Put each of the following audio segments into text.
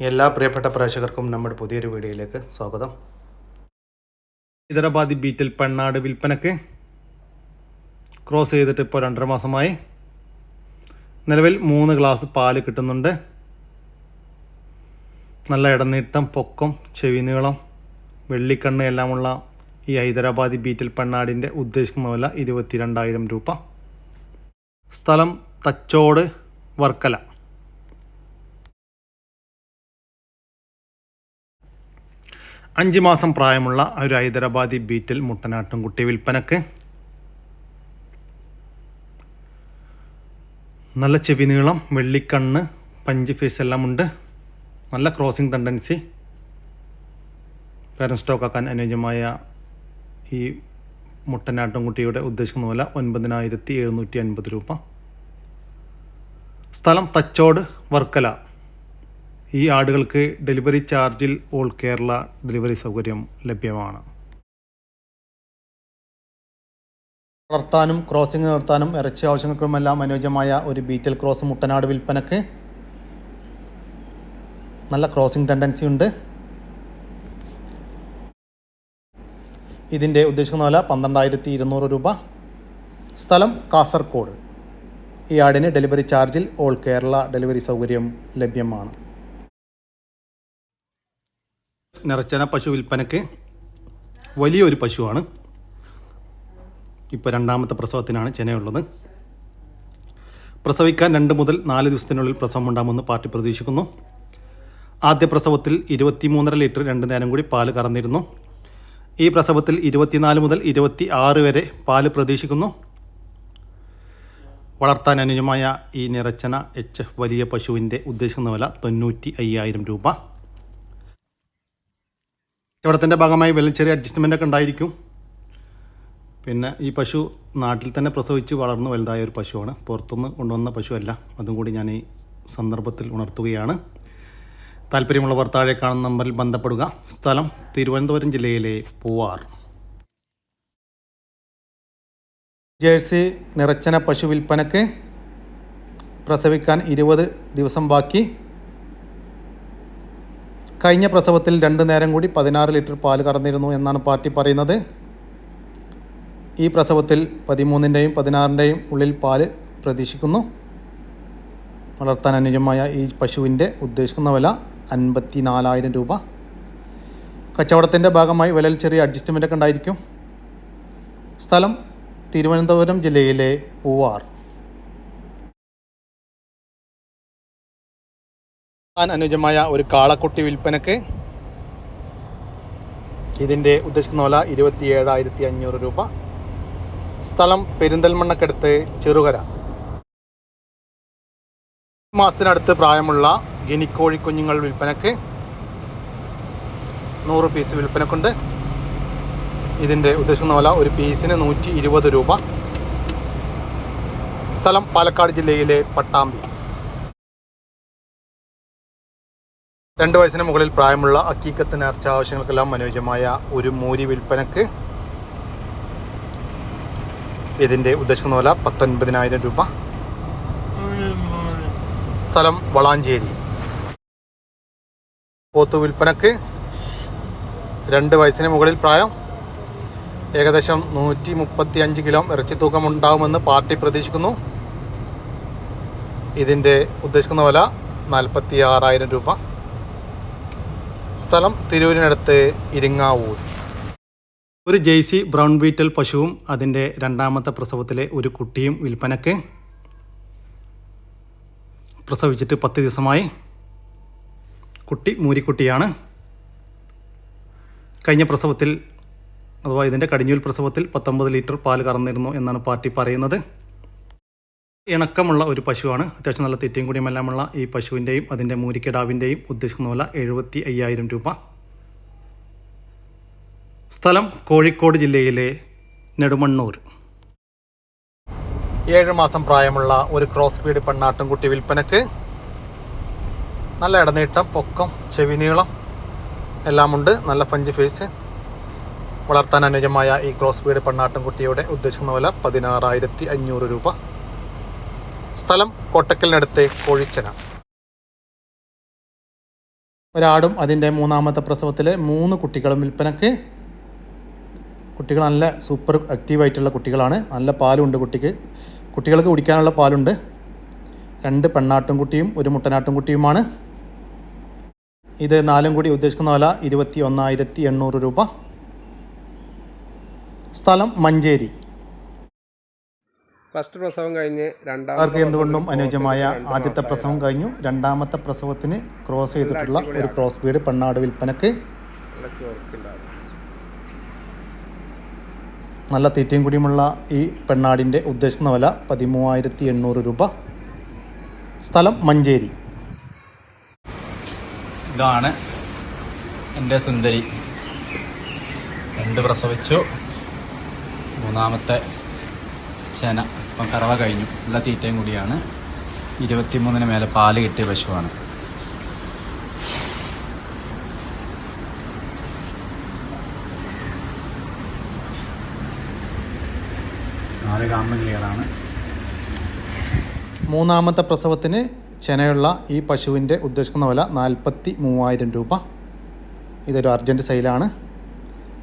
എല്ലാ പ്രിയപ്പെട്ട പ്രേക്ഷകർക്കും നമ്മുടെ പുതിയൊരു വീഡിയോയിലേക്ക് സ്വാഗതം. ഹൈദരാബാദി ബീറ്റിൽ പെണ്ണാട് വിൽപ്പനക്ക് ക്രോസ് ചെയ്തിട്ട് ഇപ്പോൾ രണ്ടര മാസമായി. നിലവിൽ മൂന്ന് ഗ്ലാസ് പാൽ കിട്ടുന്നുണ്ട്. നല്ല ഇടനീട്ടം പൊക്കം ചെവി നീളം വെള്ളിക്കണ്ണ് എല്ലാമുള്ള ഈ ഹൈദരാബാദി ബീറ്റിൽ പെണ്ണാടിന്റെ ഉദ്ദേശിക്കുന്ന വില ഇരുപത്തിരണ്ടായിരം രൂപ. സ്ഥലം തച്ചോട് വർക്കല. അഞ്ച് മാസം പ്രായമുള്ള ഒരു ഹൈദരാബാദി ബീറ്റിൽ മുട്ടനാട്ടും കുട്ടി വിൽപ്പനക്ക്. നല്ല ചെവി നീളം വെള്ളിക്കണ്ണ് പഞ്ച് ഫീസ് എല്ലാം ഉണ്ട്. നല്ല ക്രോസിംഗ് ടെൻഡൻസി പേരൻ സ്റ്റോക്ക് ആക്കാൻ അനുയോജ്യമായ ഈ മുട്ടനാട്ടുംകുട്ടിയുടെ ഉദ്ദേശിക്കുന്ന വില ഒൻപതിനായിരത്തി എഴുന്നൂറ്റി അൻപത് രൂപ. സ്ഥലം തച്ചോട് വർക്കല. ഈ ആടുകൾക്ക് ഡെലിവറി ചാർജിൽ ഓൾ കേരള ഡെലിവറി സൗകര്യം ലഭ്യമാണ്. വളർത്താനും ക്രോസിംഗ് നിർത്താനും ഇറച്ചി ആവശ്യങ്ങൾക്കുമെല്ലാം അനുയോജ്യമായ ഒരു ബീറ്റൽ ക്രോസ് മുട്ടനാട് വിൽപ്പനക്ക് നല്ല ക്രോസിംഗ് ടെൻഡൻസി ഉണ്ട്. ഇതിന്റെ ഉദ്ദേശിക്കുന്ന വില പന്ത്രണ്ടായിരത്തി ഇരുന്നൂറ് രൂപ. സ്ഥലം കാസർഗോഡ് ഈ ആടിന് ഡെലിവറി ചാർജിൽ ഓൾ കേരള ഡെലിവറി സൗകര്യം ലഭ്യമാണ്. നിറച്ചന പശു വിൽപ്പനയ്ക്ക് വലിയൊരു പശുവാണ്. ഇപ്പോൾ രണ്ടാമത്തെ പ്രസവത്തിനാണ് ചെനയുള്ളത്. പ്രസവിക്കാൻ രണ്ട് മുതൽ നാല് ദിവസത്തിനുള്ളിൽ പ്രസവം ഉണ്ടാകുമെന്ന് പാർട്ടി പ്രതീക്ഷിക്കുന്നു. ആദ്യ പ്രസവത്തിൽ ഇരുപത്തിമൂന്നര ലിറ്റർ രണ്ട് നേരം കൂടി പാൽ കറന്നിരുന്നു. ഈ പ്രസവത്തിൽ ഇരുപത്തിനാല് മുതൽ ഇരുപത്തി ആറ് വരെ പാൽ പ്രതീക്ഷിക്കുന്നു. വളർത്താൻ അനുജമായ ഈ നിറച്ചന എച്ച് വലിയ പശുവിന്റെ ഉദ്ദേശിക്കുന്ന വില തൊണ്ണൂറ്റി അയ്യായിരം രൂപ. കച്ചവടത്തിന്റെ ഭാഗമായി വില ചെറിയ അഡ്ജസ്റ്റ്മെന്റ് ഒക്കെ ഉണ്ടായിരിക്കും. പിന്നെ ഈ പശു നാട്ടിൽ തന്നെ പ്രസവിച്ച് വളർന്ന് വലുതായ ഒരു പശുവാണ്. പുറത്തുനിന്ന് കൊണ്ടുവന്ന പശുവല്ല. അതും കൂടി ഞാൻ ഈ സന്ദർഭത്തിൽ ഉണർത്തുകയാണ്. താല്പര്യമുള്ളവർ താഴെ കാണുന്ന നമ്പറിൽ ബന്ധപ്പെടുക. സ്ഥലം തിരുവനന്തപുരം ജില്ലയിലെ പൂവാർ. ജേഴ്സി നിറച്ചന പശു വിൽപ്പനക്ക് പ്രസവിക്കാൻ ഇരുപത് ദിവസം ബാക്കി. കഴിഞ്ഞ പ്രസവത്തിൽ രണ്ട് നേരം കൂടി പതിനാറ് ലിറ്റർ പാൽ കറന്നിരുന്നു എന്നാണ് പാർട്ടി പറയുന്നത്. ഈ പ്രസവത്തിൽ പതിമൂന്നിന്റെയും പതിനാറിന്റെയും ഉള്ളിൽ പാൽ പ്രതീക്ഷിക്കുന്നു. വളർത്താൻ അനുജമായ ഈ പശുവിന്റെ ഉദ്ദേശിക്കുന്ന വില അൻപത്തി നാലായിരം രൂപ. കച്ചവടത്തിന്റെ ഭാഗമായി വിലയിൽ ചെറിയ അഡ്ജസ്റ്റ്മെന്റൊക്കെ ഉണ്ടായിരിക്കും. സ്ഥലം തിരുവനന്തപുരം ജില്ലയിലെ പൂവാർ. അനുജമായ ഒരു കാളക്കുട്ടി വിൽപ്പനക്ക് ഇതിന്റെ ഉദ്ദേശിക്കുന്ന വില ഇരുപത്തി ഏഴായിരത്തി അഞ്ഞൂറ് രൂപ. സ്ഥലം പെരിന്തൽമണ്ണക്കടുത്ത് ചെറുകര. മാസത്തിനടുത്ത് പ്രായമുള്ള ഗിനിക്കോഴി കുഞ്ഞുങ്ങൾ വിൽപ്പനക്ക് നൂറ് പീസ് വിൽപ്പനക്കുണ്ട്. ഇതിന്റെ ഉദ്ദേശിക്കുന്ന വില ഒരു പീസിന് നൂറ്റി ഇരുപത് രൂപ. സ്ഥലം പാലക്കാട് ജില്ലയിലെ പട്ടാമ്പി. രണ്ട് വയസ്സിന് മുകളിൽ പ്രായമുള്ള അക്കീക്കത്തിന് അർച്ചാവശ്യങ്ങൾക്കെല്ലാം അനുയോജ്യമായ ഒരു മൂരി വിൽപ്പനക്ക് ഇതിന്റെ ഉദ്ദേശിക്കുന്ന വില പത്തൊൻപതിനായിരം രൂപ. സ്ഥലം വളാഞ്ചേരി. പോത്തു വിൽപ്പനക്ക് രണ്ട് വയസ്സിന് മുകളിൽ പ്രായം ഏകദേശം നൂറ്റി മുപ്പത്തി അഞ്ച് കിലോ ഇറച്ചി തൂക്കം ഉണ്ടാകുമെന്ന് പാർട്ടി പ്രതീക്ഷിക്കുന്നു. ഇതിന്റെ ഉദ്ദേശിക്കുന്ന വില നാൽപ്പത്തി ആറായിരം രൂപ. സ്ഥലം തിരൂരിനടുത്ത് ഇരിങ്ങാവൂർ. ഒരു ജെയ്സി ബ്രൗൺ ബീറ്റൽ പശുവും അതിന്റെ രണ്ടാമത്തെ പ്രസവത്തിലെ ഒരു കുട്ടിയും വിൽപ്പനക്ക് പ്രസവിച്ചിട്ട് പത്ത് ദിവസമായി. കുട്ടി മൂരിക്കുട്ടിയാണ്. കഴിഞ്ഞ പ്രസവത്തിൽ അഥവാ ഇതിന്റെ കടിഞ്ഞൂൽ പ്രസവത്തിൽ പത്തൊമ്പത് ലിറ്റർ പാൽ കറന്നിരുന്നു എന്നാണ് പാർട്ടി പറയുന്നത്. ഇണക്കമുള്ള ഒരു പശുവാണ്. അത്യാവശ്യം നല്ല തെറ്റിയും കൂടിയുമെല്ലാമുള്ള ഈ പശുവിന്റെയും അതിന്റെ മൂരിക്കിടാവിന്റെയും ഉദ്ദേശിക്കുന്ന പോലെ എഴുപത്തി അയ്യായിരം രൂപ. സ്ഥലം കോഴിക്കോട് ജില്ലയിലെ നെടുമണ്ണൂർ. ഏഴ് മാസം പ്രായമുള്ള ഒരു ക്രോസ് ബീഡ് പെണ്ണാട്ടുംകുട്ടി വിൽപ്പനക്ക് നല്ല ഇടനീട്ടം പൊക്കം ചെവി നീളം എല്ലാമുണ്ട്. നല്ല ഫഞ്ച് ഫേസ്. വളർത്താൻ അനുയോജ്യമായ ഈ ക്രോസ് ബീഡ് പെണ്ണാട്ടുംകുട്ടിയുടെ ഉദ്ദേശിക്കുന്ന വില പതിനാറായിരത്തി അഞ്ഞൂറ് രൂപ. സ്ഥലം കോട്ടക്കലിനടുത്ത് കോഴിച്ചന. ഒരാടും അതിന്റെ മൂന്നാമത്തെ പ്രസവത്തിലെ മൂന്ന് കുട്ടികളും വിൽപ്പനക്ക്. കുട്ടികൾ നല്ല സൂപ്പർ ആക്റ്റീവായിട്ടുള്ള കുട്ടികളാണ്. നല്ല പാലുണ്ട് കുട്ടിക്ക്. കുട്ടികൾക്ക് കുടിക്കാനുള്ള പാലുണ്ട്. രണ്ട് പെണ്ണാട്ടും കുട്ടിയും ഒരു മുട്ടനാട്ടും കുട്ടിയുമാണ് ഇത് നാലും കൂടി ഉദ്ദേശിക്കുന്ന വില ഇരുപത്തി ഒന്നായിരത്തി എണ്ണൂറ് രൂപ. സ്ഥലം മഞ്ചേരി. ഫസ്റ്റ് പ്രസവം കഴിഞ്ഞ് രണ്ടാമത്തെ അവർക്ക് എന്തുകൊണ്ടും അനുയോജ്യമായ ആദ്യത്തെ പ്രസവം കഴിഞ്ഞു. രണ്ടാമത്തെ പ്രസവത്തിന് ക്രോസ് ചെയ്തിട്ടുള്ള ഒരു ക്രോസ് ബീഡ് പെണ്ണാട് വിൽപ്പനക്ക്. നല്ല തീറ്റയും കൂടിയുമുള്ള ഈ പെണ്ണാടിന്റെ ഉദ്ദേശിക്കുന്ന വില പതിമൂവായിരത്തി എണ്ണൂറ് രൂപ. സ്ഥലം മഞ്ചേരി. ഇതാണ് എന്റെ സുന്ദരി. രണ്ട് പ്രസവിച്ചു. മൂന്നാമത്തെ ചെന ഇപ്പം കറവ കഴിഞ്ഞു. നല്ല തീറ്റയും കൂടിയാണ്. ഇരുപത്തിമൂന്നിന് മേലെ പാൽ കിട്ടിയ പശുവാണ്. നാല് കാമ്പ് ക്ലിയറാണ് മൂന്നാമത്തെ പ്രസവത്തിന് ചെനയുള്ള ഈ പശുവിന്റെ ഉദ്ദേശിക്കുന്ന വില നാൽപ്പത്തി മൂവായിരം രൂപ. ഇതൊരു അർജന്റ് സെയിലാണ്.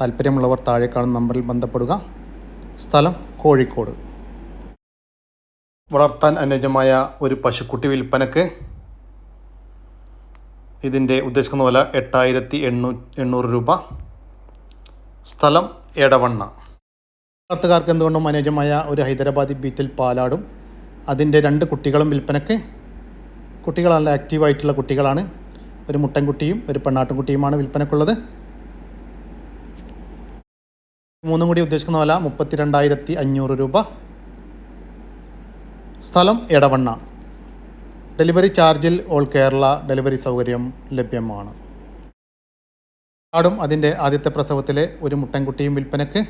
താല്പര്യമുള്ളവർ താഴെ കാണുന്ന നമ്പറിൽ ബന്ധപ്പെടുക. സ്ഥലം കോഴിക്കോട്. വളർത്താൻ അനുയോജ്യമായ ഒരു പശുക്കുട്ടി വിൽപ്പനക്ക് ഇതിന്റെ ഉദ്ദേശിക്കുന്ന വില എട്ടായിരത്തി എണ്ണൂ എണ്ണൂറ് രൂപ. സ്ഥലം എടവണ്ണ. വളർത്തുകാർക്ക് എന്തുകൊണ്ടും അനുയോജ്യമായ ഒരു ഹൈദരാബാദി ബീറ്റിൽ പാലാടും. അതിന്റെ രണ്ട് കുട്ടികളും വിൽപ്പനക്ക്. കുട്ടികൾ നല്ല ആക്റ്റീവായിട്ടുള്ള കുട്ടികളാണ്. ഒരു മുട്ടൻകുട്ടിയും ഒരു പെണ്ണാട്ടുംകുട്ടിയുമാണ് വിൽപ്പനക്കുള്ളത്. മൂന്നും കൂടി ഉദ്ദേശിക്കുന്ന വില മുപ്പത്തിരണ്ടായിരത്തി അഞ്ഞൂറ് രൂപ. സ്ഥലം എടവണ്ണ. ഡെലിവറി ചാർജിൽ ഓൾ കേരള ഡെലിവറി സൗകര്യം ലഭ്യമാണ്. ആടും അതിന്റെ ആദ്യത്തെ പ്രസവത്തിലെ ഒരു മുട്ടൻകുട്ടിയും വിൽപ്പനക്ക്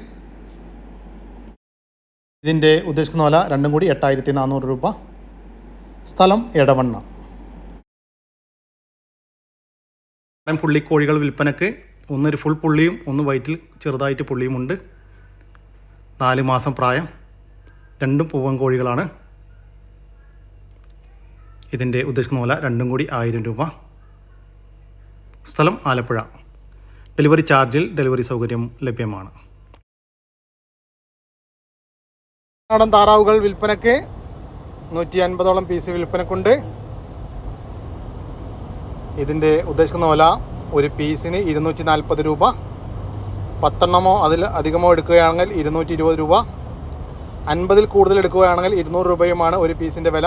ഇതിന്റെ ഉദ്ദേശിക്കുന്ന വില രണ്ടും കൂടി എട്ടായിരത്തി നാനൂറ് രൂപ. സ്ഥലം എടവണ്ണ. പുള്ളിക്കോഴികൾ വിൽപ്പനക്ക് ഒന്നൊരു ഫുൾ പുള്ളിയും ഒന്ന് വയറ്റിൽ ചെറുതായിട്ട് പുള്ളിയുമുണ്ട്. നാല് മാസം പ്രായം. രണ്ടും പൂവൻ കോഴികളാണ് ഇതിന്റെ ഉദ്ദേശിക്കുന്ന പോലെ രണ്ടും കൂടി ആയിരം രൂപ. സ്ഥലം ആലപ്പുഴ. ഡെലിവറി ചാർജിൽ ഡെലിവറി സൗകര്യം ലഭ്യമാണ്. നാടൻ താറാവുകൾ വിൽപ്പനക്ക് നൂറ്റി അൻപതോളം പീസ് വിൽപ്പനക്കുണ്ട്. ഇതിന്റെ ഉദ്ദേശിക്കുന്ന വില ഒരു പീസിന് ഇരുന്നൂറ്റി നാൽപ്പത് രൂപ. പത്തെണ്ണമോ അതിൽ അധികമോ എടുക്കുകയാണെങ്കിൽ ഇരുന്നൂറ്റി ഇരുപത് രൂപ. അൻപതിൽ കൂടുതൽ എടുക്കുകയാണെങ്കിൽ ഇരുന്നൂറ് രൂപയുമാണ് ഒരു പീസിന്റെ വില.